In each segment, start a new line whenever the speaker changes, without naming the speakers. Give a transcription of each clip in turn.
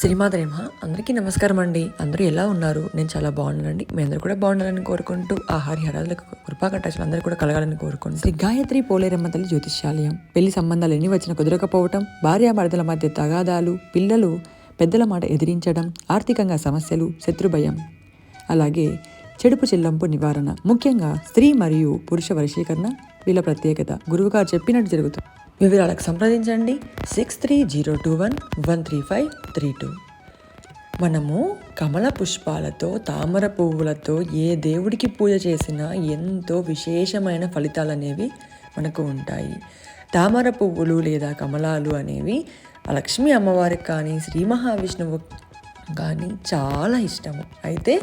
శ్రీమాదరేమ అందరికీ నమస్కారం అండి. అందరూ ఎలా ఉన్నారు? నేను చాలా బాగున్నానండి. మీ అందరూ కూడా బాగుండాలని కోరుకుంటూ ఆహారి హరిహరాలకు కృపా కటాక్షలు అందరూ కూడా కలగాలని కోరుకుంటూ. శ్రీ గాయత్రి పోలేరమ్మ తల్లి జ్యోతిష్యాలయం. పెళ్ళి సంబంధాలు ఎన్ని వచ్చినా కుదరకపోవటం భార్యాభర్తల మధ్య తగాదాలు పిల్లలు పెద్దల మాట ఎదిరించడం ఆర్థికంగా సమస్యలు శత్రుభయం అలాగే చెడుపు చెల్లంపు నివారణ. ముఖ్యంగా స్త్రీ మరియు పురుష వశీకరణ వీళ్ళ ప్రత్యేకత. గురువుగారు చెప్పినట్టు జరుగుతుంది. వివరాలకు సంప్రదించండి. Six three zero two one one three five three two మనము కమల పుష్పాలతో తామర పువ్వులతో ఏ దేవుడికి పూజ చేసినా ఎంతో విశేషమైన ఫలితాలు అనేవి మనకు ఉంటాయి. తామర పువ్వులు లేదా కమలాలు అనేవి లక్ష్మీ అమ్మవారికి కానీ శ్రీ మహావిష్ణువు కానీ చాలా ఇష్టము. అయితే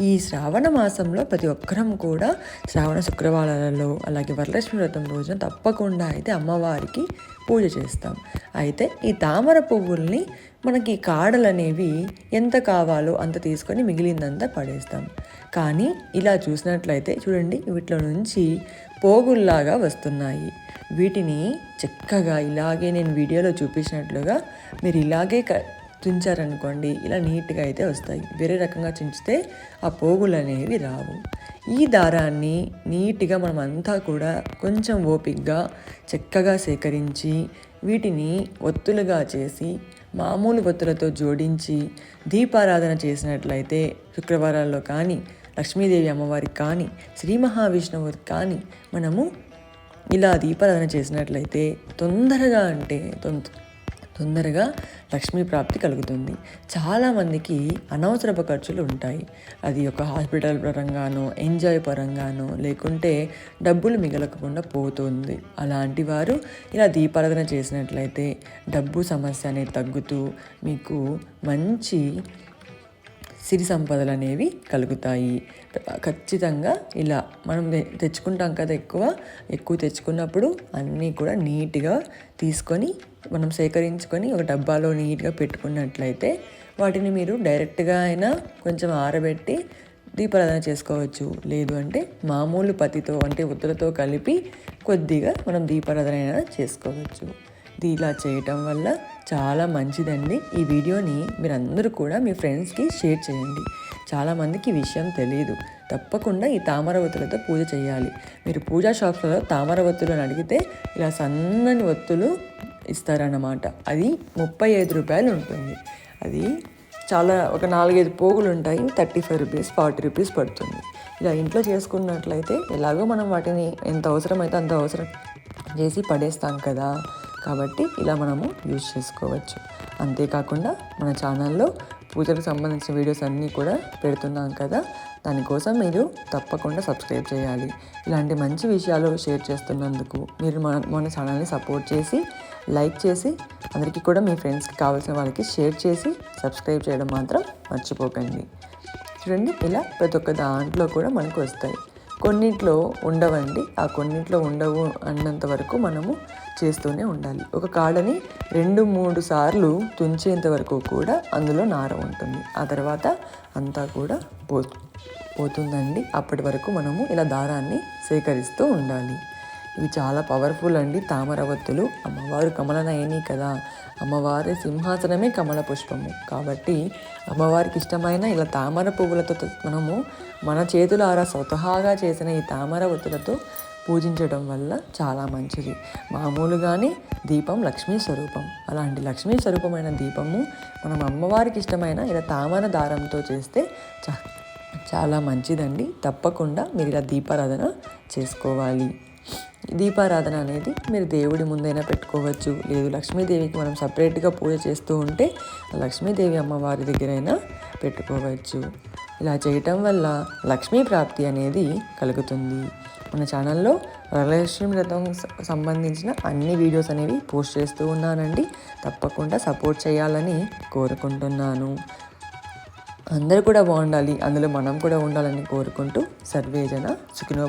ఈ శ్రావణ మాసంలో ప్రతి ఒక్కరం కూడా శ్రావణ శుక్రవారాలలో అలాగే వరలక్ష్మి వ్రతం రోజున తప్పకుండా అయితే అమ్మవారికి పూజ చేస్తాం. అయితే ఈ తామర పువ్వుల్ని మనకి కాడలు అనేవి ఎంత కావాలో అంత తీసుకొని మిగిలిందంతా పడేస్తాం. కానీ ఇలా చూసినట్లయితే చూడండి వీటిలో నుంచి పోగుల్లాగా వస్తున్నాయి. వీటిని చక్కగా ఇలాగే నేను వీడియోలో చూపించినట్లుగా మీరు ఇలాగే క తుంచారనుకోండి ఇలా నీట్గా అయితే వస్తాయి. వేరే రకంగా చించితే ఆ పోగులు అనేవి రావు. ఈ దారాన్ని నీట్గా మనం అంతా కూడా కొంచెం ఓపిక్గా చక్కగా సేకరించి వీటిని ఒత్తులుగా చేసి మామూలు ఒత్తులతో జోడించి దీపారాధన చేసినట్లయితే శుక్రవారాల్లో కానీ లక్ష్మీదేవి అమ్మవారికి కానీ శ్రీ మహావిష్ణువుకి కానీ మనము ఇలా దీపారాధన చేసినట్లయితే తొందరగా అంటే తొందర తొందరగా లక్ష్మీ ప్రాప్తి కలుగుతుంది. చాలామందికి అనవసరపు ఖర్చులు ఉంటాయి. అది ఒక హాస్పిటల్ పరంగానో ఎంజాయ్ పరంగానో లేకుంటే డబ్బులు మిగలకుండా పోతుంది. అలాంటి వారు ఇలా దీపారాధన చేసినట్లయితే డబ్బు సమస్య అనేది తగ్గుతూ మీకు మంచి సిరి సంపదలు అనేవి కలుగుతాయి. ఖచ్చితంగా ఇలా మనం తెచ్చుకుంటాం కదా ఎక్కువ ఎక్కువ తెచ్చుకున్నప్పుడు అన్నీ కూడా నీట్గా తీసుకొని మనం సేకరించుకొని ఒక డబ్బాలో నీట్గా పెట్టుకున్నట్లయితే వాటిని మీరు డైరెక్ట్గా అయినా కొంచెం ఆరబెట్టి దీపారాధన చేసుకోవచ్చు. లేదు అంటే మామూలు పతితో అంటే ఉత్తులతో కలిపి కొద్దిగా మనం దీపారాధన అయినా చేసుకోవచ్చు. ఇది ఇలా చేయటం వల్ల చాలా మంచిదండి. ఈ వీడియోని మీరందరూ కూడా మీ ఫ్రెండ్స్కి షేర్ చేయండి. చాలామందికి ఈ విషయం తెలియదు తప్పకుండా ఈ తామర ఒత్తులతో పూజ చేయాలి. మీరు పూజా షాప్స్లో తామర ఒత్తులు అని అడిగితే ఇలా సన్నని ఒత్తులు ఇస్తారన్నమాట. అది ముప్పై ఐదు రూపాయలు ఉంటుంది. అది చాలా ఒక నాలుగైదు పోగులు ఉంటాయి. Thirty five rupees forty rupees పడుతుంది. ఇలా ఇంట్లో చేసుకున్నట్లయితే ఎలాగో మనం వాటిని ఎంత అవసరమైతే అంత అవసరం చేసి పడేస్తాం కదా. కాబట్టి ఇలా మనము యూజ్ చేసుకోవచ్చు. అంతేకాకుండా మన ఛానల్లో పూజలకు సంబంధించిన వీడియోస్ అన్నీ కూడా పెడుతున్నాం కదా దానికోసం మీరు తప్పకుండా సబ్స్క్రైబ్ చేయాలి. ఇలాంటి మంచి విషయాలు షేర్ చేస్తున్నందుకు మీరు మన మన ఛానల్ని సపోర్ట్ చేసి లైక్ చేసి అందరికీ కూడా మీ ఫ్రెండ్స్కి కావాల్సిన వాళ్ళకి షేర్ చేసి సబ్స్క్రైబ్ చేయడం మాత్రం మర్చిపోకండి. చూడండి ఇలా ప్రతి ఒక్క దాంట్లో కూడా మనకు వస్తాయి. కొన్నిట్లో ఉండవండి. ఆ కొన్నిట్లో ఉండవు అన్నంత వరకు మనము చేస్తూనే ఉండాలి. ఒక కాడని రెండు మూడు సార్లు తుంచేంత వరకు కూడా అందులో నార ఉంటుంది. ఆ తర్వాత అంతా కూడా పో పోతుందండి. అప్పటి వరకు మనము ఇలా దారాన్ని సేకరిస్తూ ఉండాలి. ఇవి చాలా పవర్ఫుల్ అండి. తామరవత్తులు అమ్మవారు కమలనయని కదా. అమ్మవారి సింహాసనమే కమల పుష్పము. కాబట్టి అమ్మవారికి ఇష్టమైన ఇలా తామర పువ్వులతో మనము మన చేతులారా స్వతహాగా చేసిన ఈ తామర ఒత్తులతో పూజించడం వల్ల చాలా మంచిది. మామూలుగానే దీపం లక్ష్మీ స్వరూపం. అలాంటి లక్ష్మీ స్వరూపమైన దీపము మనం అమ్మవారికి ఇష్టమైన ఇలా తామర దారంతో చేస్తే చాలా మంచిదండి. తప్పకుండా మీరు ఇలా దీపారాధన చేసుకోవాలి. దీపారాధన అనేది మీరు దేవుడి ముందైనా పెట్టుకోవచ్చు. లేదు లక్ష్మీదేవికి మనం సపరేట్గా పూజ చేస్తూ ఉంటే లక్ష్మీదేవి అమ్మవారి దగ్గరైనా పెట్టుకోవచ్చు. ఇలా చేయటం వల్ల లక్ష్మీ ప్రాప్తి అనేది కలుగుతుంది. మన ఛానల్లో వరలక్ష్మి వ్రతం సంబంధించిన అన్ని వీడియోస్ అనేవి పోస్ట్ చేస్తూ ఉన్నానండి. తప్పకుండా సపోర్ట్ చేయాలని కోరుకుంటున్నాను. అందరూ కూడా బాగుండాలి. అందులో మనం కూడా ఉండాలని కోరుకుంటూ సర్వేజన సుఖినో